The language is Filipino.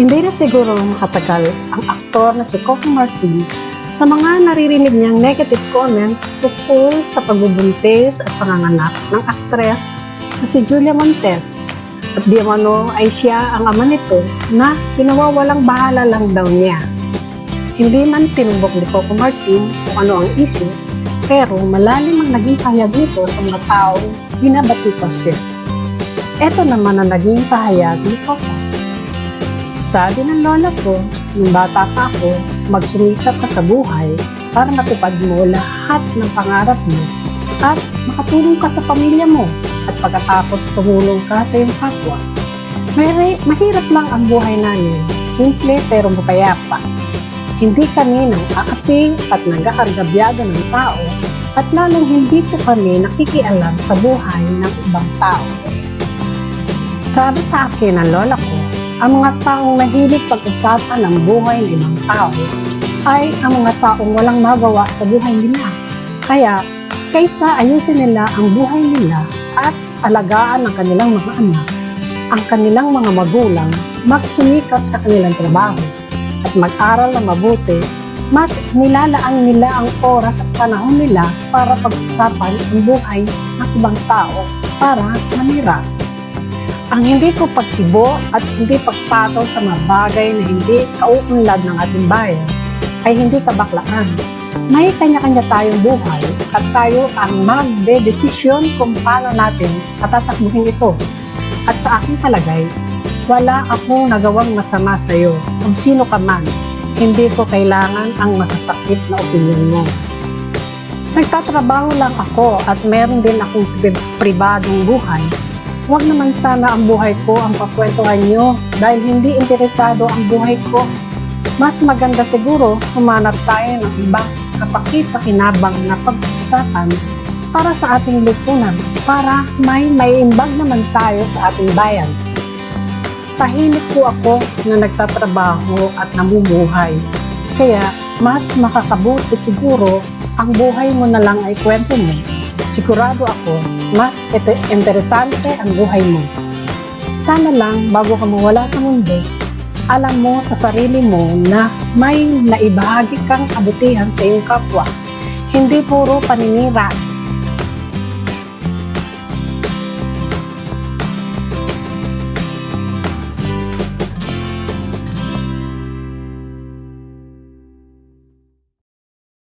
Hindi na siguro makatagal ang aktor na si Coco Martin sa mga naririnig niyang negative comments tungkol sa pagbubuntis at panganganak ng aktres na si Julia Montes. At di umano ay siya ang ama nito na pinawawalang bahala lang daw niya. Hindi man tinumbok ni Coco Martin kung ano ang issue, pero malalim ang naging pahayag nito sa mga taong binabati siya. Ito naman ang naging pahayag ni Coco. Sabi ng lola ko, nung bata pa ako, magsumikap ka sa buhay para matupad mo lahat ng pangarap mo at makatulong ka sa pamilya mo at pagkatapos tumulong ka sa iyong kapwa. May, mahirap lang ang buhay namin, simple pero mapayapa. Hindi kami nang aapi at nagkakargabyado ng tao at lalong hindi po kami nakikialam sa buhay ng ibang tao. Sabi sa akin ng lola ko, ang mga taong mahilig pag-usapan ng buhay ng ibang tao ay ang mga taong walang magawa sa buhay nila. Kaya, kaysa ayusin nila ang buhay nila at alagaan ang kanilang mga anak, ang kanilang mga magulang, magsumikap sa kanilang trabaho at mag-aral na mabuti, mas nilalaang nila ang oras at panahon nila para pag-usapan ang buhay ng ibang tao para manira ang hindi ko pagtibo at hindi pagpataw sa mga bagay na hindi kauunlad ng ating bayan ay hindi kabaklaan. May kanya-kanya tayong buhay at tayo ang magde-desisyon kung paano natin matatakbuhin ito. At sa aking palagay, wala akong nagawang masama sa iyo kung sino ka man. Hindi ko kailangan ang masasakit na opinion mo. Nagtatrabaho lang ako at meron din akong pri- pribadong buhay Huwag naman sana ang buhay ko ang pakwentuhan nyo dahil hindi interesado ang buhay ko. Mas maganda siguro humanap tayo ng ibang kapakita-kinabang na pag-usapan para sa ating lipunan para may maiimbag naman tayo sa ating bayan. Tahimik po ako na nagtatrabaho at namumuhay. Kaya mas makakabuti siguro ang buhay mo na lang ay kwento mo sigurado ako, mas interesante ang buhay mo. Sana lang, bago ka mawala sa mundo, alam mo sa sarili mo na may naibahagi kang kabutihan sa iyong kapwa. Hindi puro paninira